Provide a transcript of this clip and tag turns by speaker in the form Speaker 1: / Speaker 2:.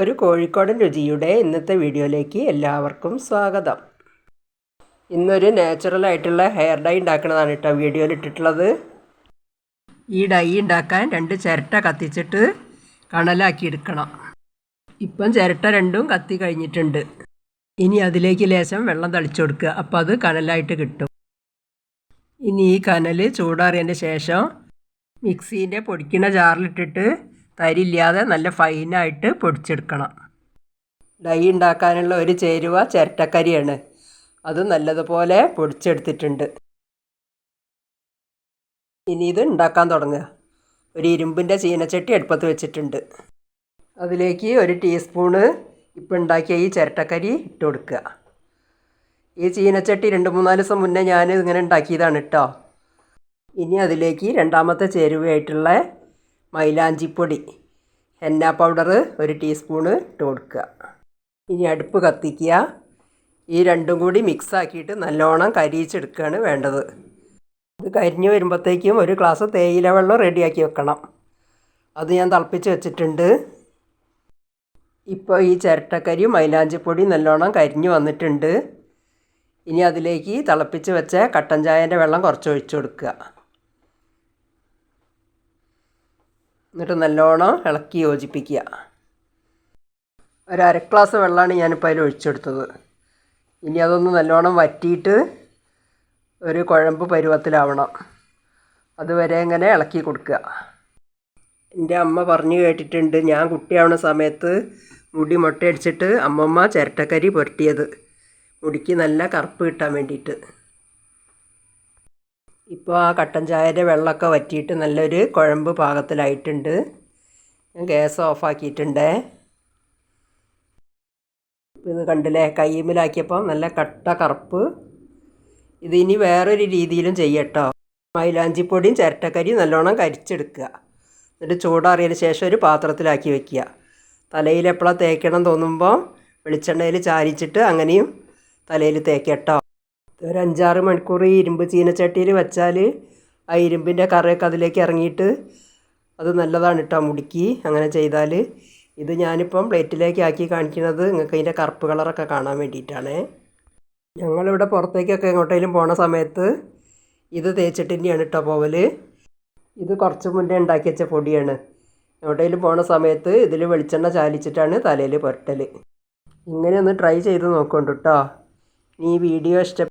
Speaker 1: ഒരു കോഴിക്കോടൻ രുചിയുടെ ഇന്നത്തെ വീഡിയോയിലേക്ക് എല്ലാവർക്കും സ്വാഗതം. ഇന്നൊരു നാച്ചുറൽ ആയിട്ടുള്ള ഹെയർ ഡൈ ഉണ്ടാക്കുന്നതാണ് കേട്ടോ വീഡിയോയിൽ ഇട്ടിട്ടുള്ളത്. ഈ ഡൈ ഉണ്ടാക്കാൻ രണ്ട് ചിരട്ട കത്തിച്ചിട്ട് കണലാക്കി എടുക്കണം. ഇപ്പം ചിരട്ട രണ്ടും കത്തി കഴിഞ്ഞിട്ടുണ്ട്. ഇനി അതിലേക്ക് ലേശം വെള്ളം തളിച്ചു കൊടുക്കുക. അപ്പോൾ അത് കനലായിട്ട് കിട്ടും. ഇനി ഈ കനൽ ചൂടാറിയതിന്റെ ശേഷം മിക്സീന്റെ പൊടിക്കുന്ന ജാറിലിട്ടിട്ട് തരില്ലാതെ നല്ല ഫൈനായിട്ട് പൊടിച്ചെടുക്കണം. ഡൈ ഉണ്ടാക്കാനുള്ള ഒരു ചേരുവ ചിരട്ടക്കരിയാണ് അത് നല്ലതുപോലെ പൊടിച്ചെടുത്തിട്ടുണ്ട്. ഇനി ഇത് ഉണ്ടാക്കാൻ തുടങ്ങുക. ഒരു ഇരുമ്പിന്റെ ചീനച്ചട്ടി അടുപ്പത്ത് വെച്ചിട്ടുണ്ട്. അതിലേക്ക് ഒരു ടീസ്പൂണ് ഇപ്പം ഉണ്ടാക്കിയ ഈ ചിരട്ടക്കരി ഇട്ട് കൊടുക്കുക. ഈ ചീനച്ചട്ടി രണ്ട് മൂന്നാൽ ദിവസം മുന്നേ ഞാൻ ഇങ്ങനെ ഉണ്ടാക്കിയതാണ് കേട്ടോ. ഇനി അതിലേക്ക് രണ്ടാമത്തെ ചേരുവയായിട്ടുള്ള മൈലാഞ്ചിപ്പൊടി ഹെന്ന പൗഡർ ഒരു ടീസ്പൂണ് ഇട്ട് കൊടുക്കുക. ഇനി അടുപ്പ് കത്തിക്കുക. ഈ രണ്ടും കൂടി മിക്സ് ആക്കിയിട്ട് നല്ലോണം കരിയിച്ചെടുക്കുകയാണ് വേണ്ടത്. ഇത് കരിഞ്ഞ് വരുമ്പോഴത്തേക്കും ഒരു ഗ്ലാസ് തേയില വെള്ളം റെഡിയാക്കി വെക്കണം. അത് ഞാൻ തിളപ്പിച്ച് വെച്ചിട്ടുണ്ട്. ഇപ്പോൾ ഈ ചിരട്ടക്കരിയും മൈലാഞ്ചിപ്പൊടി നല്ലോണം കരിഞ്ഞു വന്നിട്ടുണ്ട്. ഇനി അതിലേക്ക് തിളപ്പിച്ച് വെച്ച കട്ടൻ ചായന്റെ വെള്ളം കുറച്ച് ഒഴിച്ചു കൊടുക്കുക. എന്നിട്ട് നല്ലോണം ഇളക്കി യോജിപ്പിക്കുക. ഒരു അര ഗ്ലാസ് വെള്ളമാണ് ഞാനിപ്പോൾ അതിൽ ഒഴിച്ചെടുത്തത്. ഇനി അതൊന്ന് നല്ലോണം വറ്റിയിട്ട് ഒരു കുഴമ്പ് പരുവത്തിലാവണം. അതുവരെ ഇങ്ങനെ ഇളക്കി കൊടുക്കുക. എന്റെ അമ്മ പറഞ്ഞു കേട്ടിട്ടുണ്ട് ഞാൻ കുട്ടിയാവുന്ന സമയത്ത് മുടി മുട്ടയടിച്ചിട്ട് അമ്മമ്മ ചിരട്ടക്കരി പുരട്ടിയത്. മുടിക്ക് നല്ല കറുപ്പ് കിട്ടാൻ വേണ്ടിയിട്ട്. ഇപ്പോൾ ആ കട്ടൻ ചായയുടെ വെള്ളമൊക്കെ വറ്റിയിട്ട് നല്ലൊരു കുഴമ്പ് പാകത്തിലായിട്ടുണ്ട്. ഞാൻ ഗ്യാസ് ഓഫാക്കിയിട്ടുണ്ടേ. ഇത് കണ്ടില്ലേ? കയ്യുമ്മിലാക്കിയപ്പോൾ നല്ല കട്ട കറുപ്പ്. ഇതിനി വേറൊരു രീതിയിലും ചെയ്യട്ടോ. മൈലാഞ്ചിപ്പൊടിയും ചിരട്ടക്കരിയും നല്ലോണം കരിച്ചെടുക്കുക. എന്നിട്ട് ചൂടാറിയതിന് ശേഷം ഒരു പാത്രത്തിലാക്കി വെക്കുക. തലയിൽ എപ്പോഴാണ് തേക്കണം തോന്നുമ്പോൾ വെളിച്ചെണ്ണയിൽ ചാരിച്ചിട്ട് അങ്ങനെയും തലയിൽ തേക്കട്ടോ. ഒരു അഞ്ചാറ് മണിക്കൂർ ഈ ഇരുമ്പ് ചീനച്ചട്ടിയിൽ വെച്ചാൽ ആ ഇരുമ്പിന്റെ കറയൊക്കെ അതിലേക്ക് ഇറങ്ങിയിട്ട് അത് നല്ലതാണ് കേട്ടോ മുടിക്ക് അങ്ങനെ ചെയ്താൽ. ഇത് ഞാനിപ്പം പ്ലേറ്റിലേക്ക് ആക്കി കാണിക്കുന്നത് നിങ്ങൾക്ക് അതിന്റെ കറുപ്പ് കളറൊക്കെ കാണാൻ വേണ്ടിയിട്ടാണ്. ഞങ്ങളിവിടെ പുറത്തേക്കൊക്കെ എങ്ങോട്ടേലും പോണ സമയത്ത് ഇത് തേച്ചിട്ടിന്റെയാണ് കേട്ടോ പോവൽ. ഇത് കുറച്ച് മുന്നേ ഉണ്ടാക്കി വെച്ച പൊടിയാണ്. എവിടെയെങ്കിലും പോണ സമയത്ത് ഇതിൽ വെളിച്ചെണ്ണ ചാലിച്ചിട്ടാണ് തലയിൽ പുരട്ടൽ. ഇങ്ങനെ ഒന്ന് ട്രൈ ചെയ്ത് നോക്കുന്നുണ്ട് കേട്ടോ ഈ വീഡിയോ ഇഷ്ടം